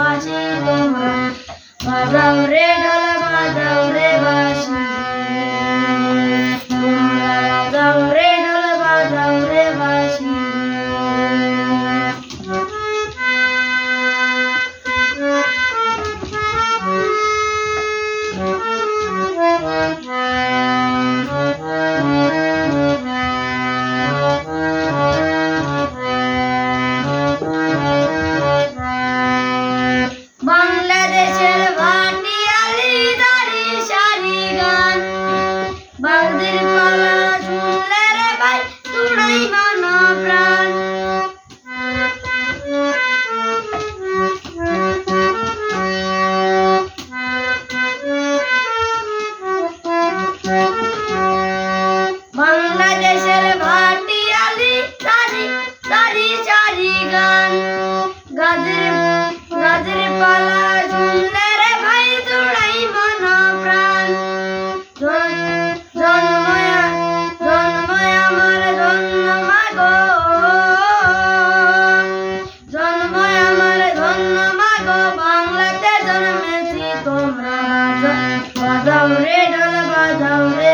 বাজে বাবা বাজাও রে বাসা। বাঁধাও রে ডালা বাঁধাও রে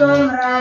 তোমরা